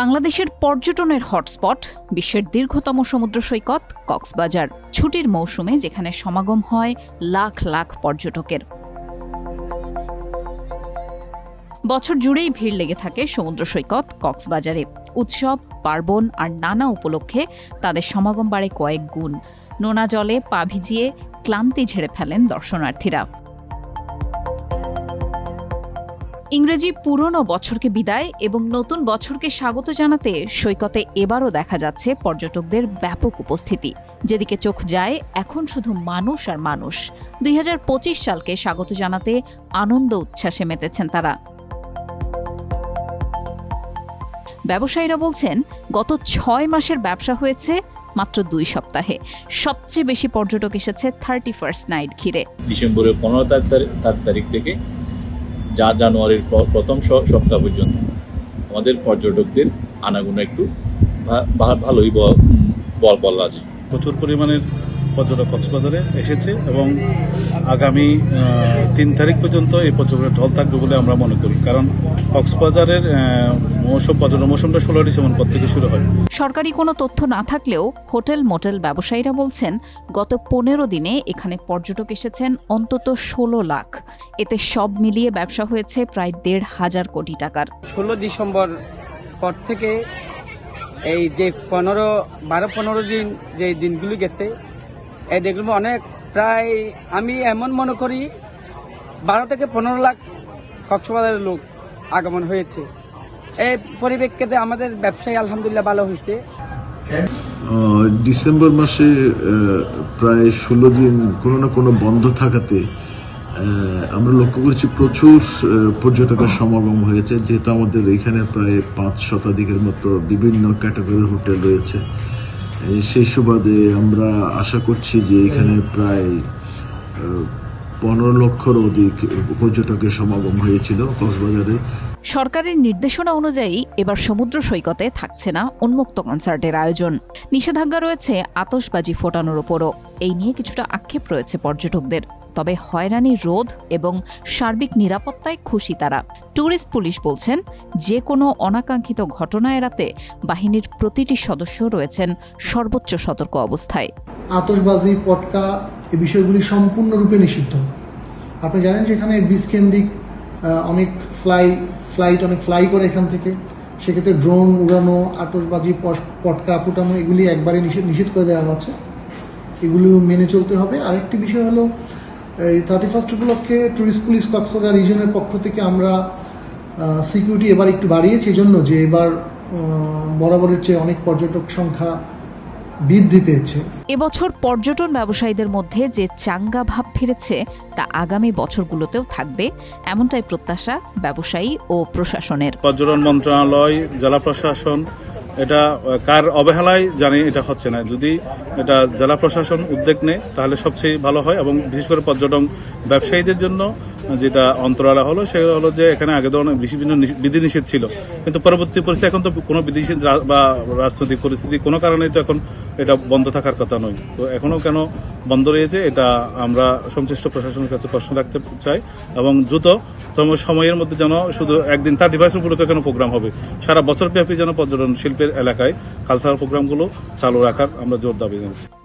বাংলাদেশের পর্যটনের হটস্পট, বিশ্বের দীর্ঘতম সমুদ্র সৈকত, কক্সবাজার, ছুটির মৌসুমে যেখানে সমাগম হয় লাখ লাখ পর্যটকের। বছর জুড়েই ভিড় লেগে থাকে সমুদ্র সৈকত, কক্সবাজারে। উৎসব, পার্বণ আর নানা উপলক্ষে তাদের সমাগম বাড়ে কয়েক গুণ। নোনা জলে পা ভিজিয়ে ক্লান্তি ঝেড়ে ফেলেন দর্শনার্থীরা। ইংরেজি পুরনো বছরকে বিদায় এবং নতুন বছরকে স্বাগত জানাতে সৈকতে এবারও দেখা যাচ্ছে পর্যটকদের ব্যাপক উপস্থিতি। যেদিকে চোখ যায়, এখন শুধু মানুষ আর মানুষ। দুই হাজার পঁচিশ সালকে স্বাগত জানাতে আনন্দ উচ্ছ্বাসে মেতেছেন তারা। ব্যবসায়ীরা বলছেন, গত ছয় মাসের ব্যবসা হয়েছে মাত্র দুই সপ্তাহে। সবচেয়ে বেশি পর্যটক এসেছে থার্টি ফার্স্ট নাইট ঘিরে। ডিসেম্বরের পনেরো তারিখ তার তারিখ থেকে যা জানুয়ারির প্র- প্রথম সপ্তাহ পর্যন্ত। আমাদের পর্যটকদের আনাগুনা একটু ভালোই বল বল যায় প্রচুর পরিমাণের পর্যটক কক্সবাজারে এসেছে এবং আগামী তিন তারিখ পর্যন্ত এই পর্যটকের ঢল থাকবে বলে আমরা মনে করি। কারণ কক্সবাজারের মৌসুম পর্যটন মৌসুমটা ষোলো ডিসেম্বর পর থেকে শুরু হয়। সরকারি কোনো তথ্য না থাকলেও হোটেল মোটেল ব্যবসায়ীরা বলছেন গত পনেরো দিনে এখানে পর্যটক এসেছেন অন্তত ষোলো লাখ। এতে সব মিলিয়ে ব্যবসা হয়েছে প্রায় দেড় হাজার কোটি টাকার। ষোলো ডিসেম্বর পর থেকে এই যে পনেরো বারো পনেরো দিন যে দিনগুলি গেছে এই দিনগুলো অনেক প্রায় আমি এমন মনে করি বারো থেকে পনেরো লাখ কক্সবাজারের লোক আগমন হয়েছে। এই পরিপ্রেক্ষিতে আমাদের ব্যবসায়ী আলহামদুলিল্লাহ ভালো হয়েছে। ডিসেম্বর মাসে প্রায় ষোলো দিন কোনো না কোনো বন্ধ থাকাতে আমরা লক্ষ্য করেছি প্রচুর পর্যটকের সমাগম হয়েছে, যেহেতু আমাদের এখানে প্রায় পাঁচ শতাধিকের মতো বিভিন্ন ক্যাটাগরির হোটেল রয়েছে। সেই সুবাদে আমরা আশা করছি যে এখানে প্রায় পনেরো লক্ষর অধিক পর্যটকের সমাগম হয়েছিল কক্সবাজারে। সরকারের নির্দেশনা অনুযায়ী এবার সমুদ্র সৈকতে থাকছে না উন্মুক্ত কনসার্টের আয়োজন। নিষেধাজ্ঞা রয়েছে আতশবাজি ফোটানোর ওপরও। এই নিয়ে কিছুটা আক্ষেপ রয়েছে পর্যটকদের। তবে হয়রানি রোধ এবং সার্বিক নিরাপত্তায় খুশি তারা। ট্যুরিস্ট পুলিশ বলছেন যে কোনো অনাকাঙ্ক্ষিত ঘটনা এড়াতে বাহিনীর প্রতিটি সদস্য রয়েছেন সর্বোচ্চ সতর্ক অবস্থায়। আতশবাজি পটকা এই বিষয়গুলি সম্পূর্ণরূপে নিষিদ্ধ। আপনি জানেন যে এখানে বীজ কেন্দ্রিক আহ, অনেক ফ্লাই ফ্লাইট অনেক ফ্লাই করে এখান থেকে। সেক্ষেত্রে ড্রোন উড়ানো পশ- পটকা ফুটানো, এগুলি একবারে নিষেধ নিষেধ করে দেওয়া হচ্ছে। এগুলো মেনে চলতে হবে। আরেকটি বিষয় হলো, এই থার্টি ফার্স্ট উপলক্ষে ট্যুরিস্ট পুলিশ কক্সবাজার রিজনের পক্ষ থেকে আমরা সিকিউরিটি এবার একটু বাড়িয়েছি। এই জন্য যে এবার বরাবরের চেয়ে অনেক পর্যটক সংখ্যা বৃদ্ধি পেয়েছে। এবছর পর্যটন ব্যবসায়ীদের মধ্যে যে চাঙ্গা ভাব ফিরেছে তা আগামী বছরগুলোতেও থাকবে এমনটাই প্রত্যাশা ব্যবসায়ী ও প্রশাসনের। পর্যটন মন্ত্রণালয় জেলা প্রশাসন এটা কার অবহেলায় জানি এটা হচ্ছে না। যদি এটা জেলা প্রশাসন উদ্যোগ নেয়, তাহলে সবচেয়ে ভালো হয় এবং বিশেষ করে পর্যটন ব্যবসায়ীদের জন্য যেটা অন্তরালা হলো, সেটা হলো যে এখানে আগে অনেক বিভিন্ন বিধিনিষেধ ছিল। কিন্তু পরবর্তী পরিস্থিতি, এখন তো কোনো বিধিনিষেধ বা রাজনৈতিক পরিস্থিতি কোনো কারণেই তো এখন এটা বন্ধ থাকার কথা নয়। তো এখনও কেন বন্ধ রয়েছে, এটা আমরা সংশ্লিষ্ট প্রশাসনের কাছে প্রশ্ন রাখতে চাই এবং দ্রুত সময়ের মধ্যে যেন শুধু একদিন থার্টি ফার্স্ট উপলক্ষে কেন প্রোগ্রাম হবে। সারা বছর ব্যাপী যেন পর্যটন শিল্পের এলাকায় কালচারাল প্রোগ্রামগুলো চালু রাখার আমরা জোর দাবি জানাচ্ছি।